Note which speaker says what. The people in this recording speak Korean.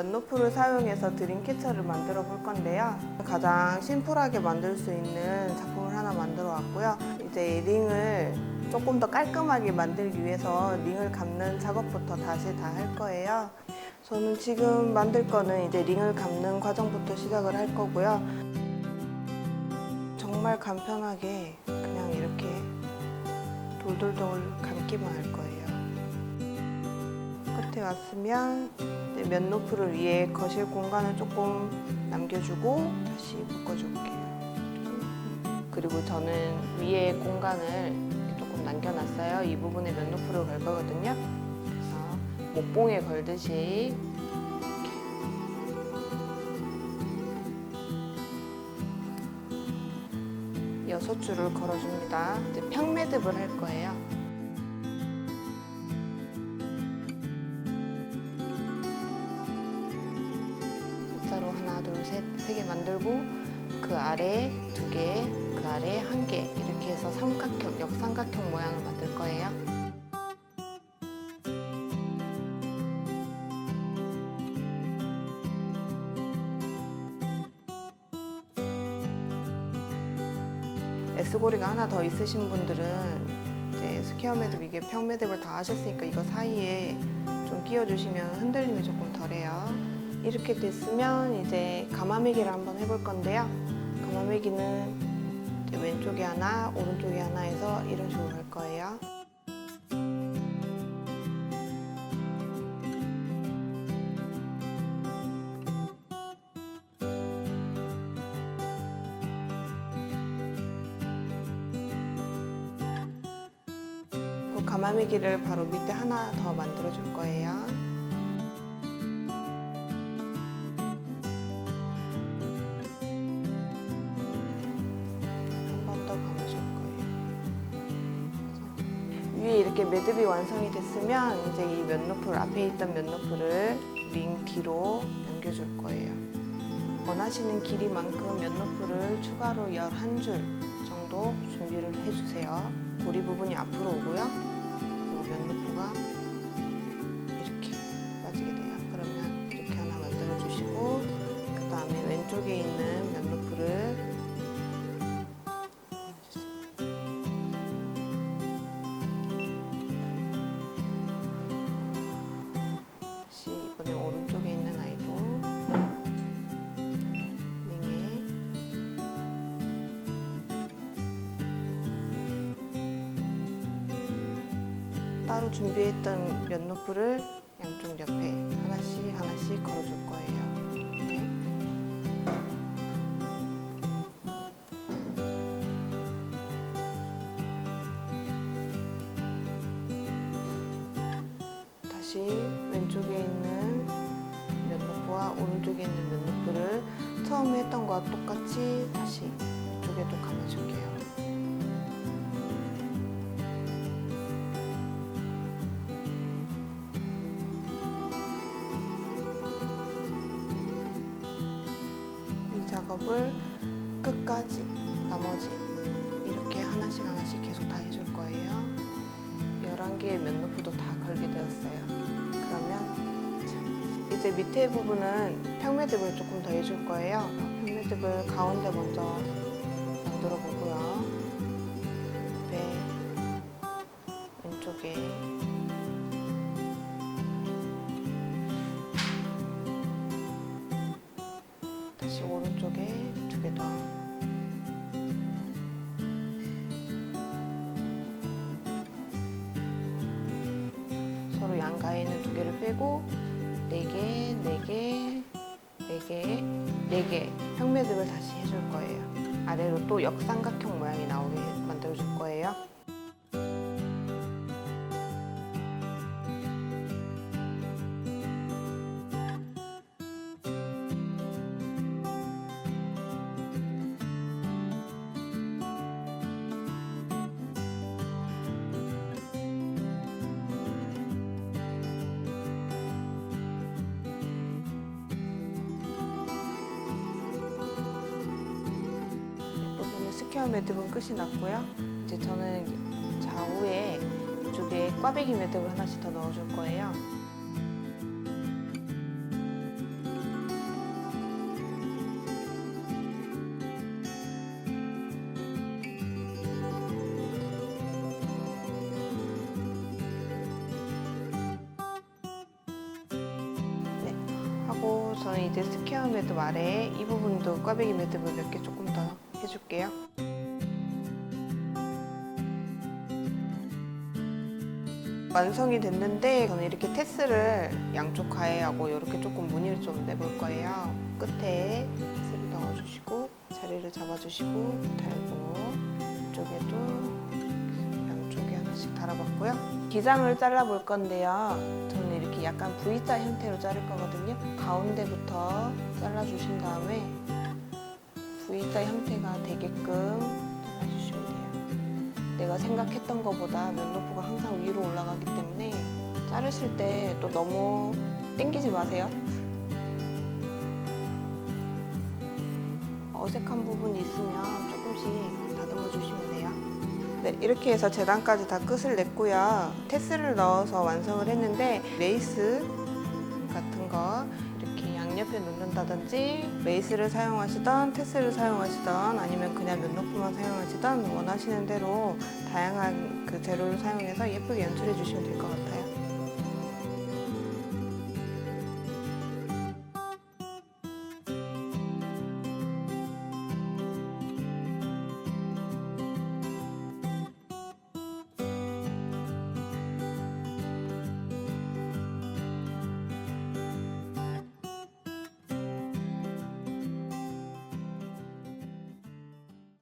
Speaker 1: 연노프를 사용해서 드림캐쳐를 만들어 볼 건데요. 가장 심플하게 만들 수 있는 작품을 하나 만들어 왔고요. 이제 링을 조금 더 깔끔하게 만들기 위해서 링을 감는 작업부터 다시 다 할 거예요. 저는 지금 만들 거는 이제 링을 감는 과정부터 시작을 할 거고요. 정말 간편하게 그냥 이렇게 돌돌돌 감기만 할 거예요. 끝에 왔으면 면 노프를 위에 거실 공간을 조금 남겨주고 다시 묶어줄게요. 그리고 저는 위에 공간을 조금 남겨놨어요. 이 부분에 면 노프를 걸 거거든요. 그래서 목봉에 걸듯이 여섯 줄을 걸어줍니다. 이제 평매듭을 할 거예요. 하나, 둘, 셋, 세 개 만들고 그 아래 두 개, 그 아래 한개 이렇게 해서 삼각형, 역삼각형 모양을 만들 거예요. S고리가 하나 더 있으신 분들은 이제 스퀘어 매듭 이게 평 매듭을 다 하셨으니까 이거 사이에 좀 끼워주시면 흔들림이 조금 덜해요. 이렇게 됐으면 이제 가마매기를 한번 해볼 건데요. 가마매기는 왼쪽에 하나, 오른쪽에 하나 해서 이런 식으로 할 거예요. 그 가마매기를 바로 밑에 하나 더 만들어 줄 거예요. 위에 이렇게 매듭이 완성이 됐으면 이제 이 면노프를 앞에 있던 면노프를 링 뒤로 넘겨줄 거예요. 원하시는 길이만큼 면노프를 추가로 11줄 정도 준비를 해주세요. 고리 부분이 앞으로 오고요. 그리고 면노프가 이렇게 빠지게 돼요. 그러면 이렇게 하나 만들어 주시고 그 다음에 왼쪽에 있는 따로 준비했던 면노프를 양쪽 옆에 하나씩 하나씩 걸어줄 거예요. 네. 다시 왼쪽에 있는 면노프와 오른쪽에 있는 면노프를 처음에 했던 거와 똑같이 다시 이쪽에도 감아줄게요. 작업을 끝까지 나머지 이렇게 하나씩 하나씩 계속 다 해줄 거예요. 11개의 면노프도 다 걸게 되었어요. 그러면 자, 이제 밑에 부분은 평매듭을 조금 더 해줄 거예요. 평매듭을 가운데 먼저 만들어 보고요. 네, 왼쪽에 오른쪽에 두 개 더. 서로 양가에는 두 개를 빼고 네 개, 네 개, 네 개, 네 개 평매듭을 다시 해줄 거예요. 아래로 또 역삼각형 모양이 나오게 큐어 매듭은 끝이 났고요. 이제 저는 좌우에 이쪽에 꽈배기 매듭을 하나씩 더 넣어줄 거예요. 네, 하고 저는 이제 스퀘어 매듭 아래에 이 부분도 꽈배기 매듭을 몇 개 조금 더 해줄게요. 완성이 됐는데 저는 이렇게 테스를 양쪽 가해하고 이렇게 조금 무늬를 좀 내볼 거예요. 끝에 테스를 넣어주시고 자리를 잡아주시고 달고 이쪽에도 양쪽에 하나씩 달아봤고요. 기장을 잘라볼 건데요. 저는 이렇게 약간 V자 형태로 자를 거거든요. 가운데부터 잘라주신 다음에 V자 형태가 되게끔 잘라주시면 돼요. 내가 생각했던 것보다 면도부가 항상 위로 올라가기 때문에 자르실 때 또 너무 당기지 마세요. 어색한 부분이 있으면 조금씩 다듬어 주시면 돼요. 네, 이렇게 해서 재단까지 다 끝을 냈고요. 테스를 넣어서 완성을 했는데 레이스 같은 거 옆에 놓는다든지 레이스를 사용하시던 테스를 사용하시던 아니면 그냥 면도프만 사용하시던 원하시는 대로 다양한 그 재료를 사용해서 예쁘게 연출해 주시면 될 것 같아요.